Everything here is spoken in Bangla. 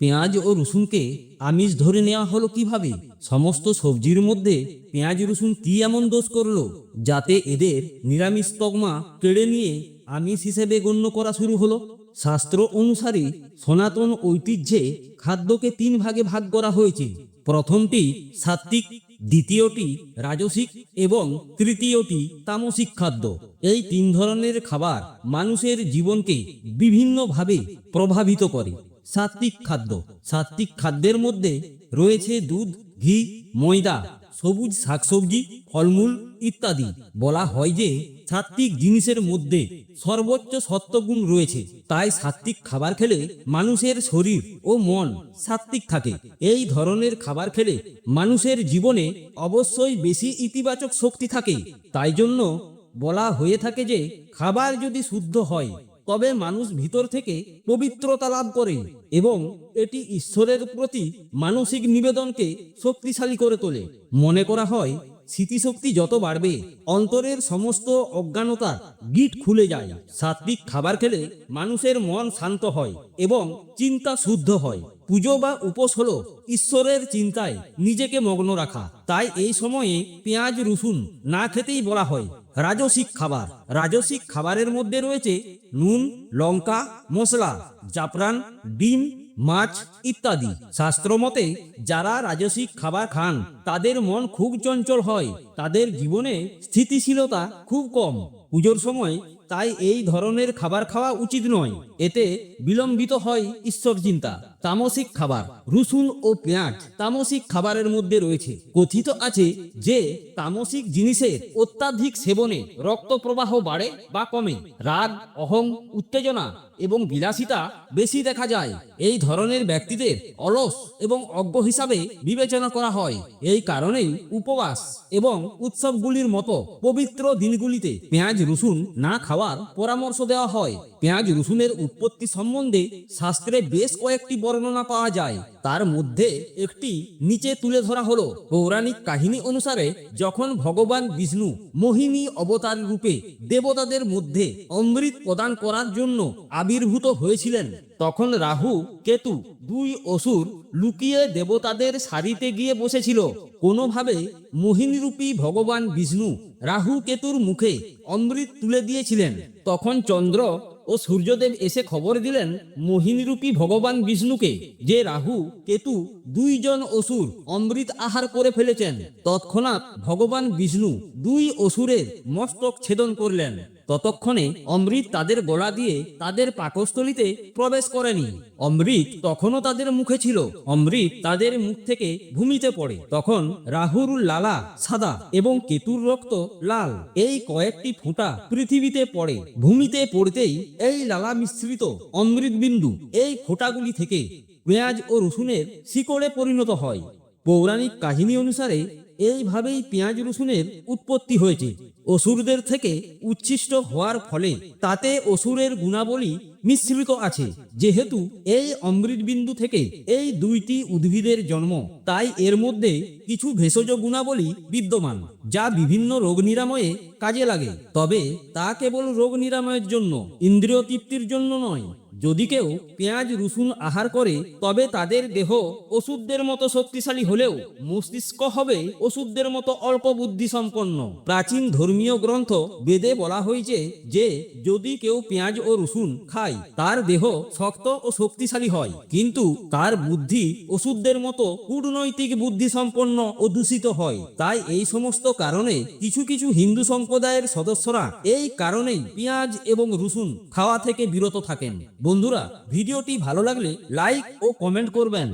পেঁয়াজ ও রসুনকে আমিষ ধরে নেওয়া হলো কীভাবে? সমস্ত সবজির মধ্যে পেঁয়াজ রসুন কি এমন দোষ করল, যাতে এদের নিরামিষ তকমা কেড়ে নিয়ে আমিষ হিসেবে গণ্য করা শুরু হলো? শাস্ত্র অনুসারে সনাতন ঐতিহ্যে খাদ্যকে তিন ভাগে ভাগ করা হয়েছে। প্রথমটি সাত্বিক দ্বিতীয়টি রাজসিক এবং তৃতীয়টি তামসিক খাদ্য। এই তিন ধরনের খাবার মানুষের জীবনকে বিভিন্নভাবে প্রভাবিত করে। সাত্বিক খাদ্য। সাত্বিক খাদ্যের মধ্যে রয়েছে দুধ, ঘি, ময়দা, সবুজ শাকসবজি, ফলমূল ইত্যাদি। বলা হয় যে সাত্বিক জিনিসের মধ্যে সর্বোচ্চ সত্ত্বগুণ রয়েছে। তাই সাত্বিক খাবার খেলে মানুষের শরীর ও মন সাত্বিক থাকে। এই ধরনের খাবার খেলে মানুষের জীবনে অবশ্যই বেশি ইতিবাচক শক্তি থাকে। তাই জন্য বলা হয়ে থাকে যে খাবার যদি শুদ্ধ হয় তবে মানুষ ভিতর থেকে পবিত্রতা লাভ করে এবং এটি ঈশ্বরের প্রতি মানসিক নিবেদনকে শক্তিশালী করে তোলে। মনে করা হয়, স্মৃতিশক্তি যত বাড়বে, অন্তরের সমস্ত অজ্ঞানতা গিট খুলে যায়। সাত্বিক খাবার খেলে মানুষের মন শান্ত হয় এবং চিন্তা শুদ্ধ হয়। পুজো বা উপোস হলো ঈশ্বরের চিন্তায় নিজেকে মগ্ন রাখা। তাই এই সময়ে পেঁয়াজ, রসুন না খেতেই বলা হয়। রাজসিক খাবার। রাজসিক খাবারের মধ্যে রয়েছে নুন, লঙ্কা, মশলা, জাফরান, ডিম, মাছ ইত্যাদি। শাস্ত্র মতে যারা রাজসিক খাবার খান, তাদের মন খুব চঞ্চল হয়। তাদের জীবনে স্থিতিশীলতা খুব কম। পুজোর সময় তাই এই ধরনের খাবার খাওয়া উচিত নয়। এতে বিলম্বিত হয় ঈশ্বর চিন্তা। তামসিক খাবার, রসুন ও পেঁয়াজ তামসিক খাবারের মধ্যে রয়েছে। কথিত আছে যে, তামসিক জিনিসের অত্যাধিক সেবনে রক্ত প্রবাহ বাড়ে বা কমে। রাগ, অহং, উত্তেজনা এবং বিলাসিতা বেশি দেখা যায়। এই ধরনের ব্যক্তিদের অলস এবং অজ্ঞ হিসাবে বিবেচনা করা হয়। এই কারণেই উপবাস এবং উৎসবগুলির মতো পবিত্র দিনগুলিতে পেঁয়াজ, রসুন না খাওয়ার পরামর্শ দেওয়া হয়। পেঁয়াজ রসুনের উৎপত্তি সম্বন্ধে শাস্ত্রে বেশ কয়েকটি বর্ণনা পাওয়া যায়। তার মধ্যে একটি নিচে তুলে ধরা হলো। পৌরাণিক কাহিনী অনুসারে, যখন ভগবান বিষ্ণু মোহিনী অবতার রূপে দেবতাদের মধ্যে অমৃত প্রদান করার জন্য আবির্ভূত হয়েছিলেন, তখন রাহু, কেতু দুই অসুর লুকিয়ে দেবতাদের সারিতে গিয়ে বসেছিল। কোনোভাবে মোহিনীরূপী ভগবান বিষ্ণু রাহু, কেতুর মুখে অমৃত তুলে দিয়েছিলেন। তখন চন্দ্র ও সূর্যদেব এসে খবর দিলেন, মোহিনীরূপী ভগবান বিষ্ণুকে, যে রাহু, কেতু, দুইজন অসুর অমৃত আহার করে ফেলেছেন, তৎক্ষণাৎ ভগবান বিষ্ণু দুই অসুরের মস্তক ছেদন করলেন। ততক্ষণে অমৃত তাদের গলা দিয়ে তাদের পাকস্থলিতে প্রবেশ করেনি। অমৃত তখনও তাদের মুখে ছিল। অমৃত তাদের মুখ থেকে ভূমিতে পড়ে। তখন রাহুর লালা সাদা এবং কেতুর রক্ত লাল। এই কয়েকটি ফোঁটা পৃথিবীতে পড়ে। ভূমিতে পড়তেই এই লালা মিশ্রিত অমৃত বিন্দু এই ফোঁটাগুলি থেকে পেঁয়াজ ও রসুনের শিকড়ে পরিণত হয়। পৌরাণিক কাহিনী অনুসারে এইভাবেই পেঁয়াজ রসুনের উৎপত্তি হয়েছে। অসুরদের থেকে উচ্ছিষ্ট হওয়ার ফলে তাতে অসুরের গুণাবলী মিশ্রিত আছে। যেহেতু এই অমৃত বিন্দু থেকে এই দুইটি উদ্ভিদের জন্ম, তাই এর মধ্যে কিছু ভেষজ গুণাবলী বিদ্যমান, যা বিভিন্ন রোগ নিরাময়ে কাজে লাগে। তবে তা কেবল রোগ নিরাময়ের জন্য, ইন্দ্রিয় তৃপ্তির জন্য নয় যদি কেউ পেঁয়াজ, রসুন আহার করে, তবে তাদের দেহ ওষুধদের মতো শক্তিশালী হলেও মস্তিষ্ক হবে ওষুধদের মতো অল্প বুদ্ধি সম্পন্ন প্রাচীন ধর্মীয় গ্রন্থ বেদে বলা হয়েছে যে, যদি কেউ পেঁয়াজ ও রসুন খায়, তার দেহ শক্ত ও শক্তিশালী হয়। কিন্তু তার বুদ্ধি ওষুধদের মতো কূটনৈতিক বুদ্ধি সম্পন্ন ও দূষিত হয়। তাই এই সমস্ত কারণে কিছু কিছু হিন্দু সম্প্রদায়ের সদস্যরা এই কারণেই পেঁয়াজ এবং রসুন খাওয়া থেকে বিরত থাকেন। বন্ধুরা ভিডিওটি ভালো লাগলে লাইক ও কমেন্ট করবেন।